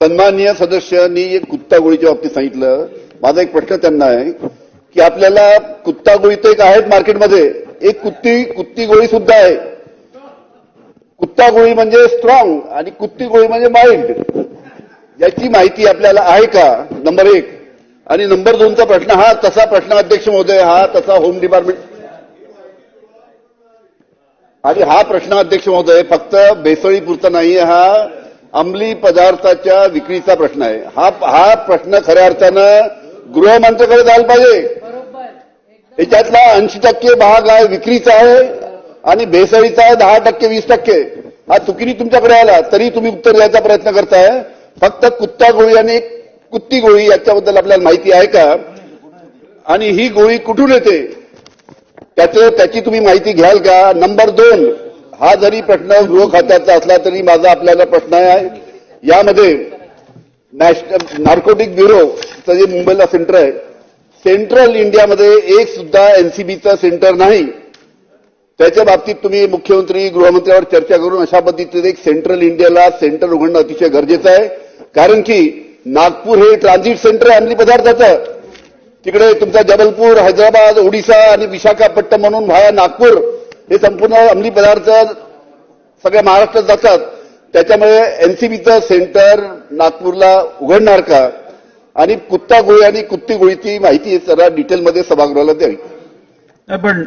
सन्माननीय सदस्यांनी एक कुत्तागोळीच्या बाबतीत सांगितलं. माझा एक प्रश्न त्यांना आहे की आपल्याला कुत्तागोळी तर एक आहेत मार्केटमध्ये. एक कुत्ती कुत्ती गोळी सुद्धा आहे. कुत्ता गोळी म्हणजे स्ट्रॉंग आणि कुत्ती गोळी म्हणजे माइल्ड याची माहिती आपल्याला आहे का? नंबर एक. आणि नंबर दोनचा प्रश्न हा तसा प्रश्न अध्यक्ष महोदय हा तसा होम डिपार्टमेंट आणि हा प्रश्न अध्यक्ष महोदय फक्त बेसळीपुरता नाही हा. अंमली पदार्थाच्या विक्रीचा प्रश्न आहे. हा हा प्रश्न खऱ्या अर्थानं गृहमंत्र्याकडे जायला पाहिजे. याच्यातला ऐंशी टक्के भाग आहे विक्रीचा आहे आणि भेसळीचा आहे दहा टक्के वीस टक्के. हा चुकीने तुमच्याकडे आला तरी तुम्ही उत्तर द्यायचा प्रयत्न करताय. फक्त कुत्ता गोळी आणि कुत्ती गोळी याच्याबद्दल आपल्याला माहिती आहे का? आणि ही गोळी कुठून येते? त्याचं त्याची तुम्ही माहिती घ्याल का? नंबर दोन हा जरी प्रश्न गृह खात्याचा असला तरी माझा आपल्याला प्रश्न आहे. यामध्ये नॅशनल नार्कोटिक ब्युरोचं जे मुंबईला सेंटर आहे सेंट्रल इंडियामध्ये एक सुद्धा एनसीबीचं सेंटर नाही. त्याच्या बाबतीत तुम्ही मुख्यमंत्री गृहमंत्र्यावर चर्चा करून अशा पद्धतीने एक सेंट्रल इंडियाला सेंटर उघडणं अतिशय गरजेचं आहे. कारण की नागपूर हे ट्रान्झिट सेंटर आहे अंमली पदार्थाचं. तिकडे तुमचा जबलपूर हैदराबाद ओडिशा आणि विशाखापट्टणम म्हणून व्हाया नागपूर. हे संपूर्ण अंमली पदार्थ सगळ्या महाराष्ट्रात जातात. त्याच्यामुळे एनसीबीचं सेंटर नागपूरला उघडणार का? आणि कुत्ता गोळी आणि कुत्ती गोळीची माहिती जरा डिटेलमध्ये सभागृहाला द्यावी. पण